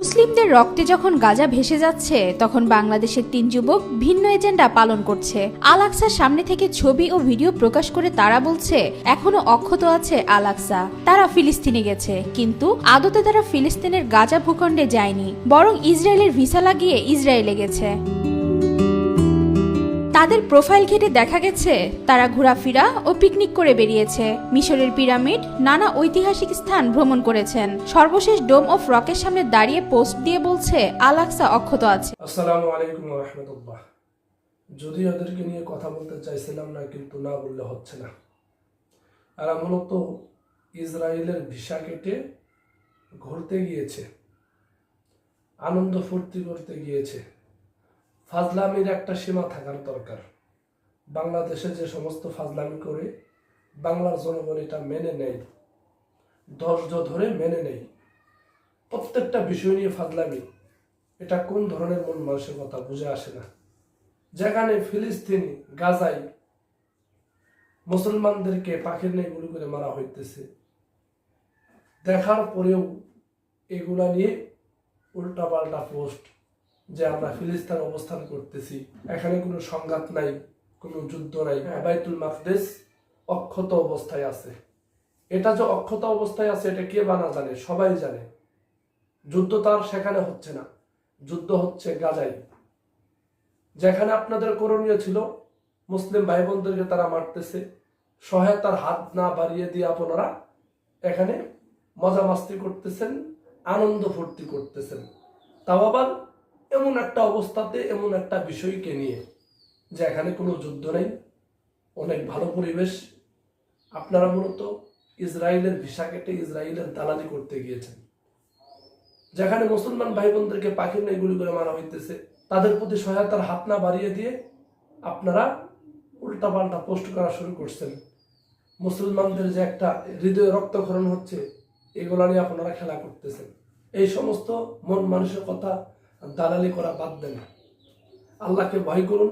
মুসলিমদের রক্তে যখন গাজা ভেসে যাচ্ছে, তখন বাংলাদেশের তিন যুবক ভিন্ন এজেন্ডা পালন করছে। আলাক্সার সামনে থেকে ছবি ও ভিডিও প্রকাশ করে তারা বলছে, এখনও অক্ষত আছে আলাক্সা তারা ফিলিস্তিনে গেছে, কিন্তু আদতে তারা ফিলিস্তিনের গাজা ভূখণ্ডে যায়নি, বরং ইসরায়েলের ভিসা লাগিয়ে ইসরায়েলে গেছে। তাদের প্রোফাইল ঘেটে দেখা গেছে, তারা ঘোরাফেরা ও পিকনিক করে বেরিয়েছে। মিশরের পিরামিড নানা ঐতিহাসিক স্থান ভ্রমণ করেছেন। সর্বশেষ ডোম অফ রকের সামনে দাঁড়িয়ে পোস্ট দিয়ে বলছে আলাক্সা অক্ষত আছে। আসসালামু আলাইকুম যদি ওদেরকে নিয়ে কথা বলতে চাইছিলাম না, কিন্তু না বললে হচ্ছে না। এরা মূলত ইসরায়েলের ভিসা কেটে ঘুরতে গিয়েছে। আনন্দ ফুর্তি করতে গিয়েছে। ফাজলামির একটা সীমা থাকার দরকার। বাংলাদেশে যে সমস্ত ফাজলামি করে, বাংলার জনগণ এটা মেনে নেয়। ধৈর্য ধরে মেনে নেয়। প্রত্যেকটা বিষয় নিয়ে ফাজলামি, এটা কোন ধরনের মন মানসিকতা বুঝে আসে না। যেখানে ফিলিস্তিন গাজাই মুসলমানদেরকে পাখির নেই গুলি করে মারা হইতেছে, দেখার পরেও এগুলা নিয়ে উল্টাপাল্টা পোস্ট যে আমরা ফিলিস্তান অবস্থান করতেছি। এখানে কোনো সংঘাত নাই কোনো যুদ্ধ নাই। বাইতুল মাকদেস অক্ষত অবস্থায় আছে। এটা যে অক্ষত অবস্থায় আছে এটা কে বানা জানে সবাই জানে। যুদ্ধ তার সেখানে হচ্ছে না। যুদ্ধ হচ্ছে গাজাই যেখানে আপনাদের করণীয় ছিল মুসলিম ভাই বোনদেরকে তারা মারতেছে। সহায়তার হাত না বাড়িয়ে দিয়ে আপনারা এখানে মজা মাস্তি করতেছেন আনন্দ ফুর্তি করতেছেন। তাও আবার এমন একটা অবস্থাতে, এমন একটা বিষয়কে নিয়ে, যে এখানে কোনো যুদ্ধ নেই, অনেক ভালো পরিবেশ। আপনারা মূলত ইসরায়েলের ভিসা কেটে ইসরায়েলের দালালি করতে গিয়েছেন। যেখানে মুসলমান ভাই বোনদেরকে পাখির নেই গুলি করে মারা হইতেছে, তাদের প্রতি সহায়তার হাত না বাড়িয়ে দিয়ে আপনারা উল্টাপাল্টা পোস্ট করা শুরু করছেন। মুসলমানদের যে একটা হৃদয় রক্তক্ষরণ হচ্ছে, এগুলা নিয়ে আপনারা খেলা করতেছেন। এই সমস্ত মন মানুষের কথা দালালি করা বাদ দেন। আল্লাহকে ভয় করুন।